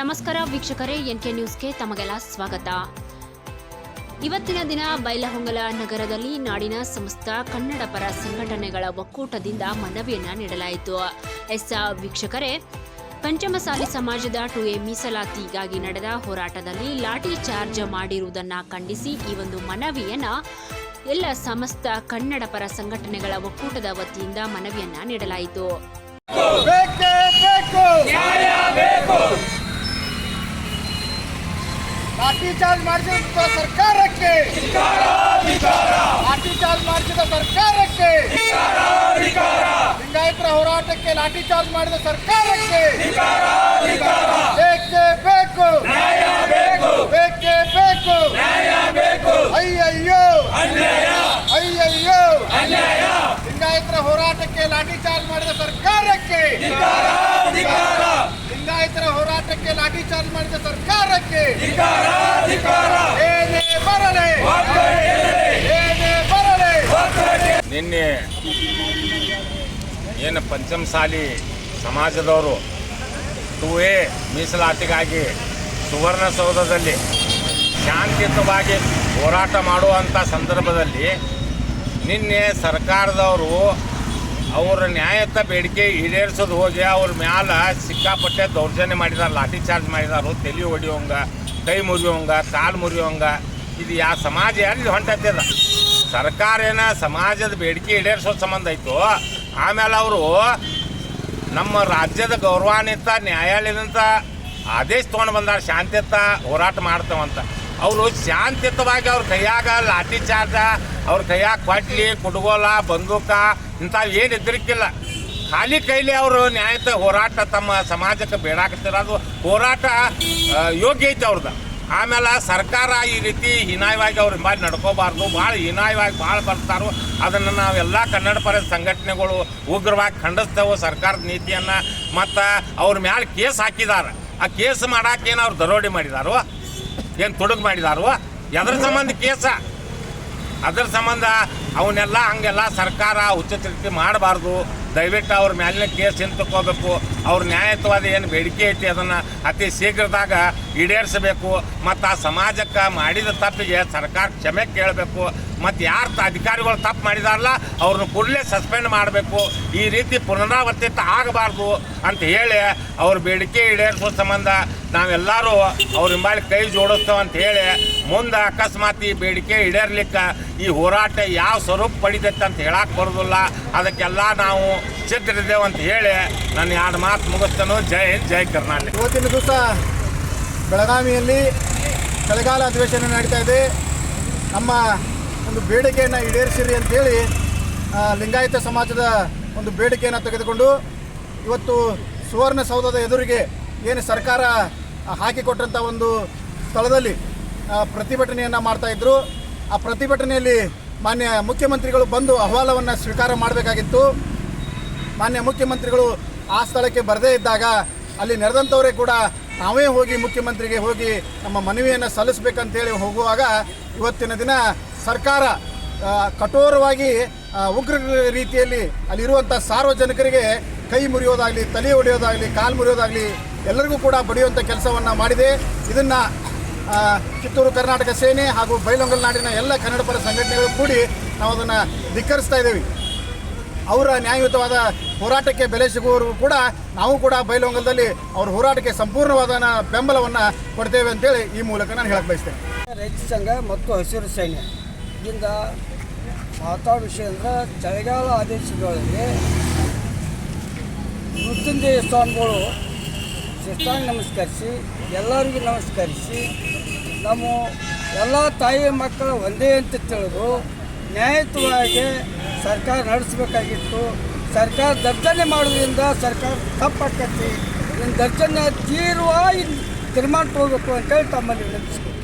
ನಮಸ್ಕಾರ ವೀಕ್ಷಕರೇ ಎನ್ಕೆ ನ್ಯೂಸ್ಗೆ ತಮಗೆಲ್ಲ ಸ್ವಾಗತ. ಇವತ್ತಿನ ದಿನ ಬೈಲಹೊಂಗಲ ನಗರದಲ್ಲಿ ನಾಡಿನ ಸಮಸ್ತ ಕನ್ನಡ ಪರ ಸಂಘಟನೆಗಳ ಒಕ್ಕೂಟದಿಂದ ಮನವಿಯನ್ನ ನೀಡಲಾಯಿತು. ಎಸ್ ವೀಕ್ಷಕರೇ ಪಂಚಮಸಾಲಿ ಸಮಾಜದ ಟು ಎ ಮೀಸಲಾತಿಗಾಗಿ ನಡೆದ ಹೋರಾಟದಲ್ಲಿ ಲಾಠಿ ಚಾರ್ಜ್ ಮಾಡಿರುವುದನ್ನು ಖಂಡಿಸಿ ಈ ಒಂದು ಮನವಿಯನ್ನು ಎಲ್ಲ ಸಮಸ್ತ ಕನ್ನಡ ಪರ ಸಂಘಟನೆಗಳ ಒಕ್ಕೂಟದ ವತಿಯಿಂದ ಮನವಿಯನ್ನ ನೀಡಲಾಯಿತು. ಲಾಠಿ ಚಾರ್ಜ್ ಮಾಡಿಸಿದ ಸರ್ಕಾರಕ್ಕೆ ಲಾಠಿ ಚಾರ್ಜ್ ಮಾಡಿಸಿದ ಸರ್ಕಾರಕ್ಕೆ ಲಿಂಗಾಯತರ ಹೋರಾಟಕ್ಕೆ ಲಾಠಿ ಚಾರ್ಜ್ ಮಾಡಿದ ಸರ್ಕಾರಕ್ಕೆ ಬೇಕೇ ಬೇಕು ನ್ಯಾಯ ಬೇಕು ಬೇಕೇ ಬೇಕು ನ್ಯಾಯ ಬೇಕು ಅಯ್ಯಯ್ಯೋ ಅನ್ಯಾಯ ಅಯ್ಯಯ್ಯೋ ಅನ್ಯಾಯ ಲಿಂಗಾಯತರ ಹೋರಾಟಕ್ಕೆ ಲಾಠಿ ಚಾರ್ಜ್ ಮಾಡಿದ ಸರ್ಕಾರಕ್ಕೆ ಧಿಕ್ಕಾರ ಧಿಕ್ಕಾರ ಲಿಂಗಾಯತರ ಹೋರಾಟಕ್ಕೆ ಲಾಠಿ ಚಾರ್ಜ್ ಮಾಡಿದ ಸರ್ಕಾರಕ್ಕೆ ಏನೇ ಬರಲಿ ಏನೇ ಬರಲಿ. ನಿನ್ನೆ ಏನು ಪಂಚಮಸಾಲಿ ಸಮಾಜದವರು ಟೂ ಎ ಮೀಸಲಾತಿಗಾಗಿ ಸುವರ್ಣಸೌಧದಲ್ಲಿ ಶಾಂತಿಯುತವಾಗಿ ಹೋರಾಟ ಮಾಡುವಂಥ ಸಂದರ್ಭದಲ್ಲಿ ನಿನ್ನೆ ಸರ್ಕಾರದವರು ಅವರ ನ್ಯಾಯಯುತ ಬೇಡಿಕೆ ಈಡೇರಿಸೋದು ಹೋಗಿ ಅವ್ರ ಮ್ಯಾಲ ಸಿಕ್ಕಾಪಟ್ಟೆ ದೌರ್ಜನ್ಯ ಮಾಡಿದಾರೆ, ಲಾಠಿ ಚಾರ್ಜ್ ಮಾಡಿದಾರು, ತಲೆ ಹೊಡಿಯೋಂಗ, ಕೈ ಮುರಿಯೋಂಗ, ಕಾಲು ಮುರಿಯೋಂಗ. ಇದು ಯಾ ಸಮಾಜ ಎಲ್ಲಿ ಹೊಂಟತ್ತದ ಸರ್ಕಾರ ಏನ ಸಮಾಜದ ಬೇಡಿಕೆ ಈಡೇರಿಸೋ ಸಂಬಂಧ ಐತು ಆಮೇಲೆ ಅವರು ನಮ್ಮ ರಾಜ್ಯದ ಗೌರವಾನ್ವಿತ, ನ್ಯಾಯಾಲಯದಂತ ಆದೇಶ ತೊಗೊಂಡು ಬಂದಾರ, ಶಾಂತಿಯುತ ಹೋರಾಟ ಮಾಡ್ತಾವಂತ. ಅವರು ಶಾಂತಿಯುತವಾಗಿ ಅವ್ರ ಕೈಯಾಗ ಲಾಠಿ ಚಾರ್ಜ, ಅವ್ರ ಕೈಯಾಗ ಕೊಟ್ಲಿ ಕುಡುಗೋಲ, ಬಂದೂಕ ಇಂಥವು ಏನು ಹೆದರಿಕಿಲ್ಲ ಖಾಲಿ ಕೈಲಿ ಅವರು ನ್ಯಾಯಯುತ ಹೋರಾಟ ತಮ್ಮ ಸಮಾಜಕ್ಕೆ ಬೇಡಾಕತ್ತಿರ ಅದು ಹೋರಾಟ ಯೋಗ್ಯ ಐತೆ ಅವ್ರದ್ದು ಆಮೇಲೆ ಸರ್ಕಾರ ಈ ರೀತಿ ಹೀನಾಯವಾಗಿ ಅವ್ರ ಹಿಂಬಾಲಿ ನಡ್ಕೋಬಾರ್ದು, ಭಾಳ ಹೀನಾಯವಾಗಿ ಭಾಳ ಬರ್ತಾರೋ. ಅದನ್ನು ನಾವೆಲ್ಲ ಕನ್ನಡ ಪರ ಸಂಘಟನೆಗಳು ಉಗ್ರವಾಗಿ ಖಂಡಿಸ್ತೇವೆ ಸರ್ಕಾರದ ನೀತಿಯನ್ನು. ಮತ್ತು ಅವ್ರ ಮ್ಯಾಲೆ ಕೇಸ್ ಹಾಕಿದಾರ. ಆ ಕೇಸ್ ಮಾಡಾಕೇನು ಅವ್ರು ದರೋಡೆ ಮಾಡಿದಾರೋ? ಏನು ತೊಡಗು ಮಾಡಿದಾರೋ? ಎದ್ರ ಸಂಬಂಧ ಕೇಸ? ಅದ್ರ ಸಂಬಂಧ ಅವನ್ನೆಲ್ಲ ಹಂಗೆಲ್ಲ ಸರ್ಕಾರ ಉಚಿತ ರೀತಿ ಮಾಡಬಾರ್ದು. ದಯವಿಟ್ಟು ಅವ್ರ ಮೇಲಿನ ಕೇಸ್ ಹಿಂತಕೋಬೇಕು. ಅವ್ರ ನ್ಯಾಯಯುತವಾದ ಏನು ಬೇಡಿಕೆ ಐತಿ ಅದನ್ನು ಅತಿ ಶೀಘ್ರದಾಗ ಈಡೇರಿಸಬೇಕು. ಮತ್ತು ಆ ಸಮಾಜಕ್ಕೆ ಮಾಡಿದ ತಪ್ಪಿಗೆ ಸರ್ಕಾರ ಕ್ಷಮೆ ಕೇಳಬೇಕು. ಮತ್ತು ಯಾರು ಅಧಿಕಾರಿಗಳು ತಪ್ಪು ಮಾಡಿದಾರಲ್ಲ, ಅವ್ರನ್ನ ಕೂಡಲೇ ಸಸ್ಪೆಂಡ್ ಮಾಡಬೇಕು. ಈ ರೀತಿ ಪುನರಾವರ್ತಿತ ಆಗಬಾರ್ದು ಅಂತ ಹೇಳಿ ಅವ್ರ ಬೇಡಿಕೆ ಈಡೇರಿಸೋ ಸಂಬಂಧ ನಾವೆಲ್ಲರೂ ಅವ್ರ ಹಿಂಬಾಲಿ ಕೈ ಜೋಡಿಸ್ತೇವೆ ಅಂತ ಹೇಳಿ ಮುಂದೆ ಅಕಸ್ಮಾತ್ ಈ ಬೇಡಿಕೆ ಈಡೇರ್ಲಿಕ್ಕೆ ಈ ಹೋರಾಟ ಯಾವ ಸ್ವರೂಪ ಪಡಿತೈತೆ ಅಂತ ಹೇಳಕ್ಕೆ ಬರೋದಿಲ್ಲ. ಅದಕ್ಕೆಲ್ಲ ನಾವು ಸಿದ್ಧರಿದ್ದೇವೆ ಅಂತ ಹೇಳಿ ನಾನು ಎರಡು ಮಾತು ಮುಗಿಸ್ತಾನು. ಜೈ ಹಿಂದ್, ಜೈ ಕರ್ನಾಟಕ. ಇವತ್ತಿನ ದಿವಸ ಬೆಳಗಾವಿಯಲ್ಲಿ ಚಳಿಗಾಲ ಅಧಿವೇಶನ ನಡೀತಾ ಇದೆ. ನಮ್ಮ ಒಂದು ಬೇಡಿಕೆಯನ್ನು ಈಡೇರಿಸಿರಿ ಅಂತೇಳಿ ಲಿಂಗಾಯತ ಸಮಾಜದ ಒಂದು ಬೇಡಿಕೆಯನ್ನು ತೆಗೆದುಕೊಂಡು ಇವತ್ತು ಸುವರ್ಣಸೌಧದ ಎದುರಿಗೆ ಏನು ಸರ್ಕಾರ ಹಾಕಿಕೊಟ್ಟಂಥ ಒಂದು ಸ್ಥಳದಲ್ಲಿ ಪ್ರತಿಭಟನೆಯನ್ನು ಮಾಡ್ತಾ ಇದ್ರು. ಆ ಪ್ರತಿಭಟನೆಯಲ್ಲಿ ಮಾನ್ಯ ಮುಖ್ಯಮಂತ್ರಿಗಳು ಬಂದು ಅಹವಾಲವನ್ನು ಸ್ವೀಕಾರ ಮಾಡಬೇಕಾಗಿತ್ತು. ಮಾನ್ಯ ಮುಖ್ಯಮಂತ್ರಿಗಳು ಆ ಸ್ಥಳಕ್ಕೆ ಬರದೇ ಇದ್ದಾಗ ಅಲ್ಲಿ ನೆರೆದಂಥವರೇ ಕೂಡ ನಾವೇ ಹೋಗಿ ಮುಖ್ಯಮಂತ್ರಿಗೆ ಹೋಗಿ ನಮ್ಮ ಮನವಿಯನ್ನು ಸಲ್ಲಿಸಬೇಕಂತೇಳಿ ಹೋಗುವಾಗ ಇವತ್ತಿನ ದಿನ ಸರ್ಕಾರ ಕಠೋರವಾಗಿ ಉಗ್ರ ರೀತಿಯಲ್ಲಿ ಅಲ್ಲಿರುವಂಥ ಸಾರ್ವಜನಿಕರಿಗೆ ಕೈ ಮುರಿಯೋದಾಗಲಿ, ತಲೆ ಹೊಡೆಯೋದಾಗಲಿ ಕಾಲು ಮುರಿಯೋದಾಗಲಿ ಎಲ್ಲರಿಗೂ ಕೂಡ ಬಡಿಯುವಂಥ ಕೆಲಸವನ್ನು ಮಾಡಿದೆ. ಇದನ್ನು ಕಿತ್ತೂರು ಕರ್ನಾಟಕ ಸೇನೆ ಹಾಗೂ ಬೈಲೊಂಗಲ್ ನಾಡಿನ ಎಲ್ಲ ಕನ್ನಡ ಪರ ಸಂಘಟನೆಗಳು ಕೂಡಿ ನಾವು ಅದನ್ನು ಧಿಕ್ಕರಿಸ್ತಾ ಇದ್ದೀವಿ. ಅವರ ನ್ಯಾಯಯುತವಾದ ಹೋರಾಟಕ್ಕೆ ಬೆಲೆ ಸಿಗುವವರೆಗೂ ಕೂಡ ನಾವು ಕೂಡ ಬೈಲೊಂಗಲದಲ್ಲಿ ಅವ್ರ ಹೋರಾಟಕ್ಕೆ ಸಂಪೂರ್ಣವಾದ ಬೆಂಬಲವನ್ನು ಕೊಡ್ತೇವೆ ಅಂತೇಳಿ ಈ ಮೂಲಕ ನಾನು ಹೇಳಕ್ಕೆ ಬಯಸ್ತೇನೆ. ರೈತ ಸಂಘ ಮತ್ತು ಹಸಿರು ಸೈನ್ಯ ಇದರಿಂದ ಮಾತಾಡೋ ವಿಷಯ ಅಂದ್ರೆ ಚಳಿಗಾಲ ಆದೇಶದೊಳಗೆ ಮೃತ್ಯುಂಜಯ ಸ್ವಾಮಿಗಳು ಶಿಷ್ಟಾಂಗ ನಮಸ್ಕರಿಸಿ, ಎಲ್ಲರಿಗೂ ನಮಸ್ಕರಿಸಿ, ನಮ್ಮ ಎಲ್ಲ ತಾಯಿ ಮಕ್ಕಳು ಒಂದೇ ಅಂತ ತಿಳಿದು ನ್ಯಾಯಯುತವಾಗಿ ಸರ್ಕಾರ ನಡೆಸಬೇಕಾಗಿತ್ತು. ಸರ್ಕಾರ ದರ್ಜನೆ ಮಾಡೋದ್ರಿಂದ ಸರ್ಕಾರ ತಪ್ಪಾಕತಿ. ಇದನ್ನು ದರ್ಜನೆ ಇನ್ನು ತೀರ್ಮಾನ ತಗೋಬೇಕು ಅಂತೇಳಿ ತಮ್ಮಲ್ಲಿ ವಿನಂತಿಸ್ತೀನಿ